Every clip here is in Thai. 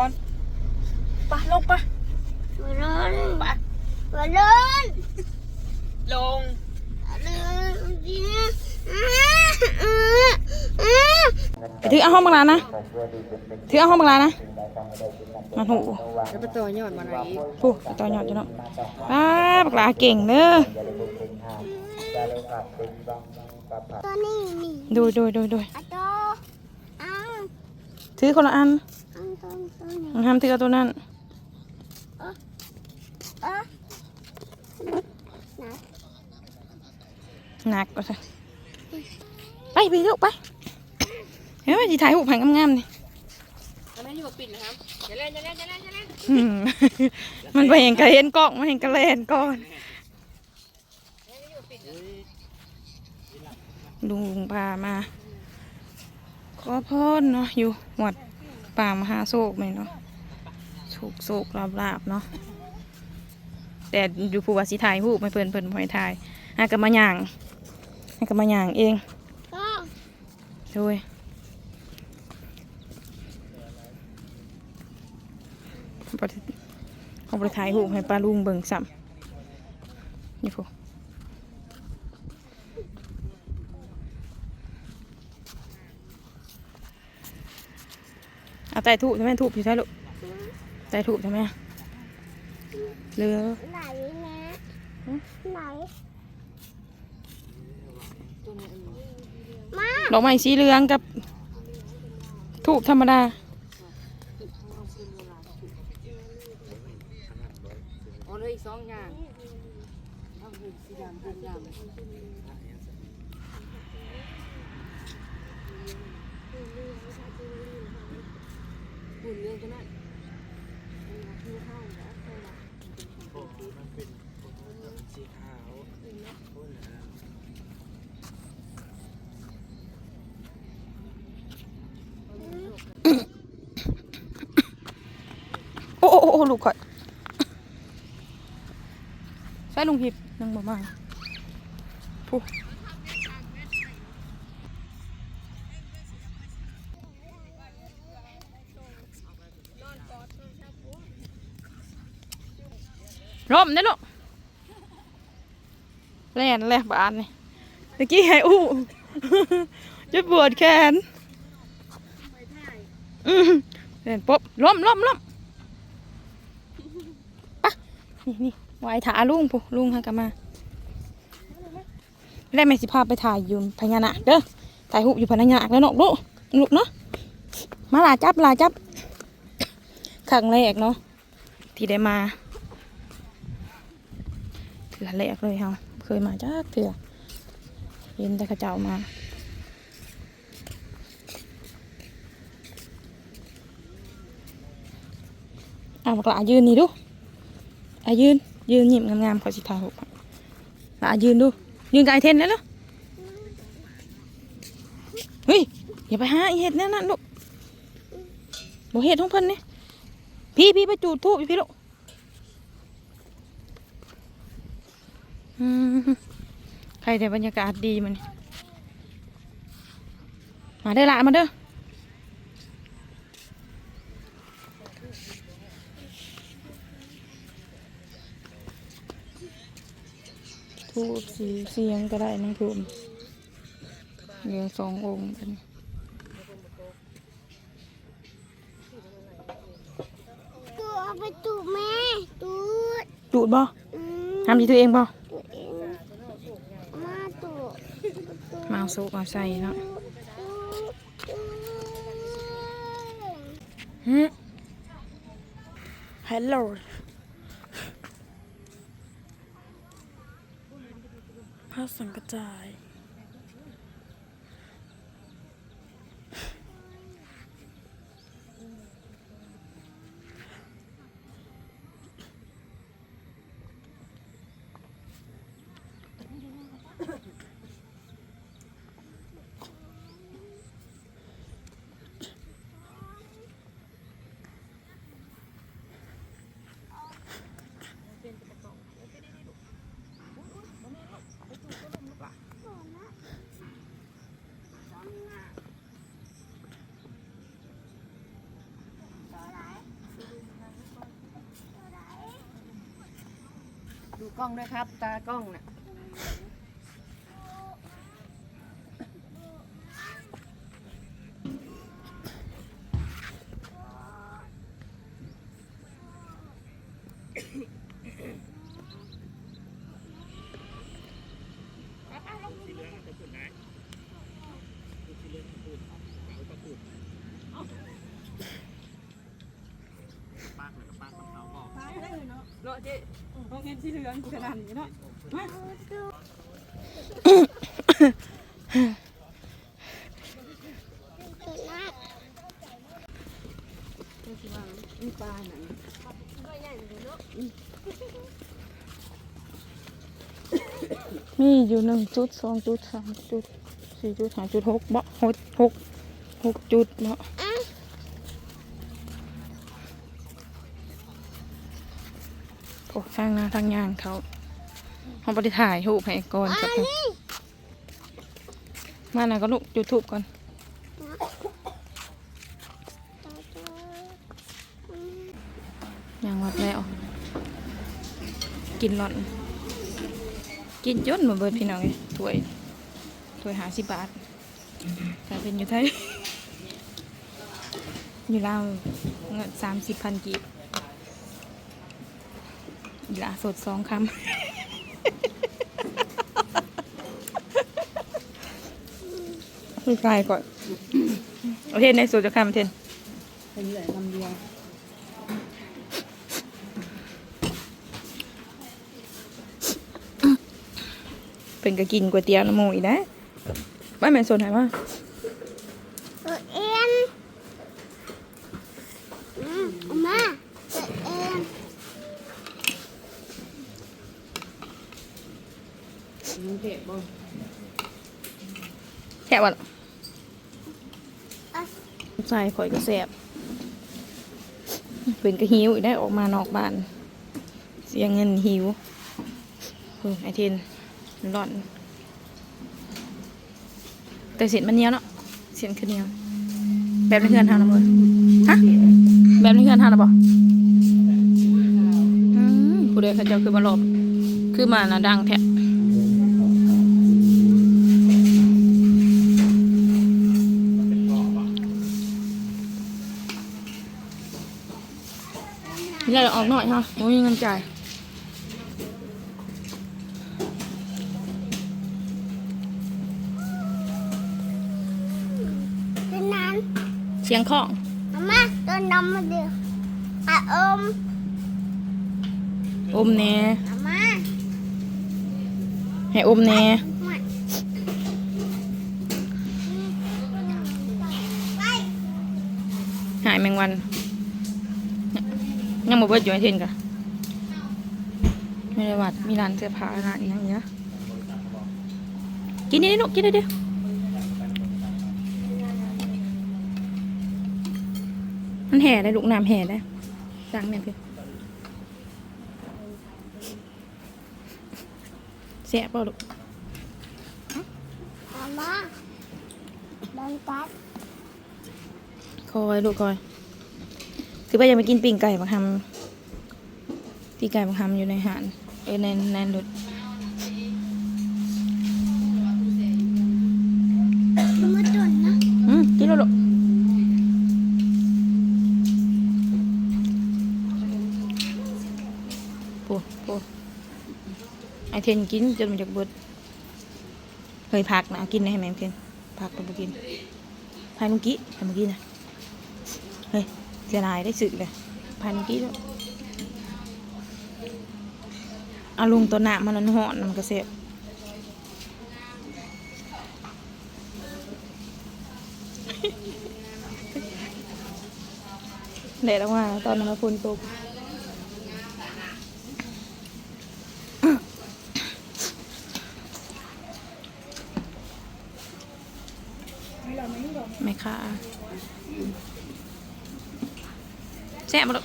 ก่อนไปลงไปมาเล่นไปมาเล่นลงมาเล่นจริงถือเอาห้องบังลานะถือเอาห้องบังลานะมาถูแล้วไปต่อยอดมาไหนอีกผู้ไปต่อยอดจ้ะเนาะป้าบักลาเก่งเด้อตัวนี้นี่ดูดูดูดูอะโตอังถือคนละอัน อังตัวตัวนี้มันห้ามถือเอาตัวนั้นเออหนักก็ใช่ไปไปลูกไปเฮ้ยจีถ่ายหูปผังงามๆนี่ทำไมที่บอกปิดนะครับอย่าเล่นอย่าเล่นอย่าเล่นอย่าเล่นอืมมันไปเห็นกระเห็นกล้องมาเห็นกระเลนก่อนลุงพามา ขอพรเนาะอยู่หมวด ป่ามหาโศกไหมเนาะโศกโศกลาบลาบเนาะแต่อยู่ผู้ว่าสิถ่ายหูไม่เพิ่นเพิ่นบ่ให้ถ่ายหากันมาย่างหากันมาย่างเองดยบ่ได้เอาไปถ่ายหูให้ป้าลุงเบิ่งซ้ำนี่พวก เอาไต่ถูกใช่ไหมถูกอยู่ใช่ลูกไต่ถูกใช่ไหมเรือไหนนะไหนมาดอกไม้สีเหลืองกับถูกธรรมดา อ๋อเหลยอีกสองอย่างเอาหูสีดำหูดำ หุ่นเรื่องจะนั่นโอ้โอ้โอ้โอ้ลูกข่อยใช่ลุงพิบนั่งบ่มาผู้ ร่มเนี่ยลูกแล่นแล่บานนี่ตะกี้ให้อู้จะปวดแขนอืมเล่นปุ๊บล้มล้มล้มนี่นี่ไว้ถาลุงผู้ลุงให้กลับมาแล้วแม่สิพาไปถ่ายอยู่พญานาคเด้อถ่ายหูปอยู่พญานาคแล้วเนาะลูกลูกเนาะมาลาจับลาจับครั้งแรกเนาะที่ได้มา เถื่อแรกเลยเฮาเคยมาจักเถื่อเห็นแต่ข้าเจ้ามาเอามากละยืนนี่ดูอายืน ยืนหยิบงามๆขอสิถ่ายห้ละอายืนดู ยืนกับไอเทนแล้วเหรอเฮ้ยอย่าไปหาเห็ดนั่นนั่นลูกบ่เห็ดของเพิ่นนี่พี่พี่ไปจูดทูบอีพี่ลูกอืม ใครแต่บรรยากาศดีมันมาได้อละมาเด้อทูบสีเสียงก็ได้นั่งทูบเหลือสององค์กันตัวเอาไปตูดแม่ตูดจูดบ่อืมทำดีตัวเองบ่ ตัวเองมาตูด มาเอาสุกเอาใส่เนาะตูดฮัลโหลภาพสังกระจาย กล้องด้วยครับ ตากล้องน่ะเนาะเจ๊ โรงเรียนที่เหลืองขนาดนี้เนาะมาตัวนักดูสิว่ามีปลาหนังมีอยู่หนึ่งจุดสองจุดสามจุดสี่จุดห้าจุดหกบ่หกหกหกจุดบ่ โอ้ทางหน้าทางยางเขาเขาไปถ่ายรูปให้ก่อนครับมาหน่ะก็ลูกจุดทูบก่อนยังวัดแล้ว กินหล่อน กินจนมาเบิดพี่น้องเอ้ยถ้วยถ้วยหาสิบบาทแต่เป็นอยู่ไทย อยู่ลาวเงินสามสิบพันกีบ อีหลาสดสองคำคือกายก่อนโอเคในสูตรจะคำเทนเป็นเหลือลำเดียวเป็นก็กินก๋วยเตี๋ยวน้ำหมูอีกนะไม่แม่นส่วนไหนวะ ตัวเอ็นอืมเอามาตัวเอ็น น้องเจ็บบ่แค่วันเอาใส่ข่อยก็แสบเป็นก็หิวอีกได้ออกมานอกบ้าน เสียเงินหิวเออไอเทนร้อน แต่เสียนมันเนี้ยเนาะเสียนคือเนี้ยแบบในเพื่อนทำนะเบอฮะแบบในเพื่อนทำนะบอมผู้ใดเขาเจ้าคือมาหลบคือมานะดังแท้ นี่เราออกหน่อยฮะไม่มีเงินจ่ายตัวนั้นเชียงของเอามาตัวน้ำมาเดียวอาอมอมแหน่เอามาให้อมแหน่มาไปหายแมงวัน ยังบ่เบิดอยู่ไอเทนกะไม่ได้วัดมีร้านเสื้อผ้าร้านอีกอย่างเงี้ยกินนี่ลูกกินได้เดียวมันแห่ได้ลูกน้ำแห่ได้จังเนี่ยพี่แสบเปล่าลูกเอามาโดนกัดคอยลูกคอย คือป้ายังไปกินปิ้งไก่มาทำปิ้งไก่มาทำอยู่ในหานเออในในรถมาตุนนะอืมกินแล้วลูกปูปูไอเทนกินจนมันจะเบิดเคยพักนะเอากินได้ไหมเทนพักตัวกินพายเมื่อกี้พายเมื่อกี้นะเฮ้ย เสียดายได้สึกเลยพายเมื่อกี้แล้วเอาลุงตัวหนามันหอนมันก็เสียบเละออกมาตอนนั้นมาพูนตกไม่ค่ะ แซ่บมาลูก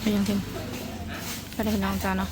ไปยังทิ้งไปเด้พี่น้องจ้าเนาะ